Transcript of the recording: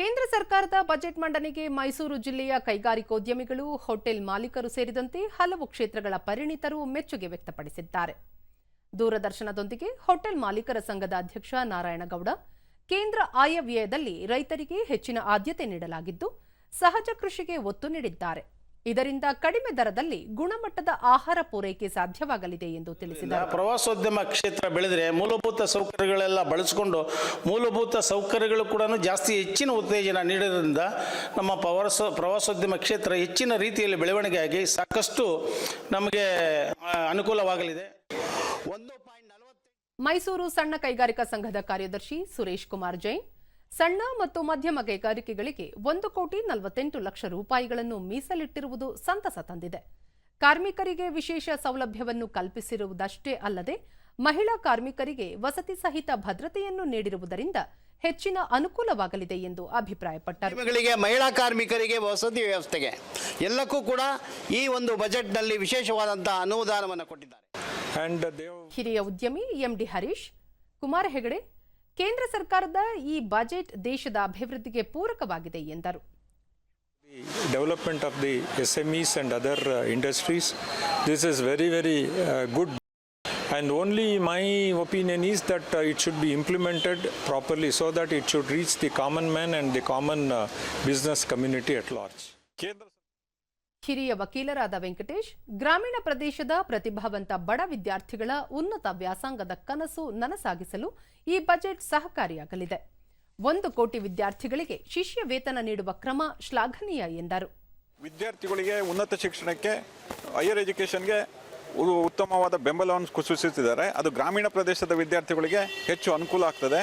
ಕೇಂದ್ರ ಸರ್ಕಾರದ ಬಜೆಟ್ ಮಂಡನೆಗೆ ಮೈಸೂರು ಜಿಲ್ಲೆಯ ಕೈಗಾರಿಕೋದ್ಯಮಿಗಳು, ಹೋಟೆಲ್ ಮಾಲೀಕರು ಸೇರಿದಂತೆ ಹಲವು ಕ್ಷೇತ್ರಗಳ ಪರಿಣಿತರು ಮೆಚ್ಚುಗೆ ವ್ಯಕ್ತಪಡಿಸಿದ್ದಾರೆ. ದೂರದರ್ಶನದೊಂದಿಗೆ ಹೋಟೆಲ್ ಮಾಲೀಕರ ಸಂಘದ ಅಧ್ಯಕ್ಷ ನಾರಾಯಣಗೌಡ, ಕೇಂದ್ರ ಆಯವ್ಯಯದಲ್ಲಿ ರೈತರಿಗೆ ಹೆಚ್ಚಿನ ಆದ್ಯತೆ ನೀಡಲಾಗಿದ್ದು, ಸಹಜ ಕೃಷಿಗೆ ಒತ್ತು ನೀಡಿದ್ದಾರೆ. ಇದರಿಂದ ಕಡಿಮೆ ದರದಲ್ಲಿ ಗುಣಮಟ್ಟದ ಆಹಾರ ಪೂರೈಕೆ ಸಾಧ್ಯವಾಗಲಿದೆ ಎಂದು ತಿಳಿಸಿದರು. ಪ್ರವಾಸೋದ್ಯಮ ಕ್ಷೇತ್ರ ಬೆಳೆದರೆ ಮೂಲಭೂತ ಸೌಕರ್ಯಗಳೆಲ್ಲ ಬಳಸಿಕೊಂಡು ಮೂಲಭೂತ ಸೌಕರ್ಯಗಳು ಕೂಡ ಜಾಸ್ತಿ ಹೆಚ್ಚಿನ ಉತ್ತೇಜನ ನೀಡೋದ್ರಿಂದ ನಮ್ಮ ಪ್ರವಾಸ ಪ್ರವಾಸೋದ್ಯಮ ಕ್ಷೇತ್ರ ಹೆಚ್ಚಿನ ರೀತಿಯಲ್ಲಿ ಬೆಳವಣಿಗೆಯಾಗಿ ಸಾಕಷ್ಟು ನಮಗೆ ಅನುಕೂಲವಾಗಲಿದೆ. ಮೈಸೂರು ಸಣ್ಣ ಕೈಗಾರಿಕಾ ಸಂಘದ ಕಾರ್ಯದರ್ಶಿ ಸುರೇಶ್ ಕುಮಾರ್ ಜೈನ್ ಸಣ್ಣ ಮತ್ತು ಮಧ್ಯಮ ಕೈಗಾರಿಕೆಗಳಿಗೆ ಒಂದು ಕೋಟಿ ನಲವತ್ತೆಂಟು ಲಕ್ಷ ರೂಪಾಯಿಗಳನ್ನು ಮೀಸಲಿಟ್ಟಿರುವುದು ಸಂತಸ ತಂದಿದೆ. ಕಾರ್ಮಿಕರಿಗೆ ವಿಶೇಷ ಸೌಲಭ್ಯವನ್ನು ಕಲ್ಪಿಸಿರುವುದಷ್ಟೇ ಅಲ್ಲದೆ ಮಹಿಳಾ ಕಾರ್ಮಿಕರಿಗೆ ವಸತಿ ಸಹಿತ ಭದ್ರತೆಯನ್ನು ನೀಡಿರುವುದರಿಂದ ಹೆಚ್ಚಿನ ಅನುಕೂಲವಾಗಲಿದೆ ಎಂದು ಅಭಿಪ್ರಾಯಪಟ್ಟರು. ಮಹಿಳಾ ಕಾರ್ಮಿಕರಿಗೆ ವಸತಿ ವ್ಯವಸ್ಥೆಗೆ ಎಲ್ಲಕ್ಕೂ ಕೂಡ ಈ ಒಂದು ಬಜೆಟ್ನಲ್ಲಿ ವಿಶೇಷವಾದಂತಹ ಅನುದಾನವನ್ನು ಕೊಟ್ಟಿದ್ದಾರೆ. ಹಿರಿಯ ಉದ್ಯಮಿ ಎಂಡಿ ಹರೀಶ್ ಕುಮಾರ್ ಹೆಗಡೆ ಕೇಂದ್ರ ಸರ್ಕಾರದ ಈ ಬಜೆಟ್ ದೇಶದ ಅಭಿವೃದ್ಧಿಗೆ ಪೂರಕವಾಗಿದೆ ಎಂದರು development of the SMEs and other uh, industries. This is very, very uh, good. And only my opinion is that uh, it should be implemented properly so that it should reach the common man and the common uh, business community at large. ಹಿರಿಯ ವಕೀಲರಾದ ವೆಂಕಟೇಶ್, ಗ್ರಾಮೀಣ ಪ್ರದೇಶದ ಪ್ರತಿಭಾವಂತ ಬಡ ವಿದ್ಯಾರ್ಥಿಗಳ ಉನ್ನತ ವ್ಯಾಸಂಗದ ಕನಸು ನನಸಾಗಿಸಲು ಈ ಬಜೆಟ್ ಸಹಕಾರಿಯಾಗಲಿದೆ. ಒಂದು ಕೋಟಿ ವಿದ್ಯಾರ್ಥಿಗಳಿಗೆ ಶಿಷ್ಯ ವೇತನ ನೀಡುವ ಕ್ರಮ ಶ್ಲಾಘನೀಯ ಎಂದರು. ವಿದ್ಯಾರ್ಥಿಗಳಿಗೆ ಉನ್ನತ ಶಿಕ್ಷಣಕ್ಕೆ ಹೈಯರ್ ಎಜುಕೇಷನ್ಗೆ ಉತ್ತಮವಾದ ಬೆಂಬಲವನ್ನು ಸೂಚಿಸುತ್ತಿದ್ದಾರೆ ಅದು ಗ್ರಾಮೀಣ ಪ್ರದೇಶದ ವಿದ್ಯಾರ್ಥಿಗಳಿಗೆ ಹೆಚ್ಚು ಅನುಕೂಲ ಆಗ್ತದೆ.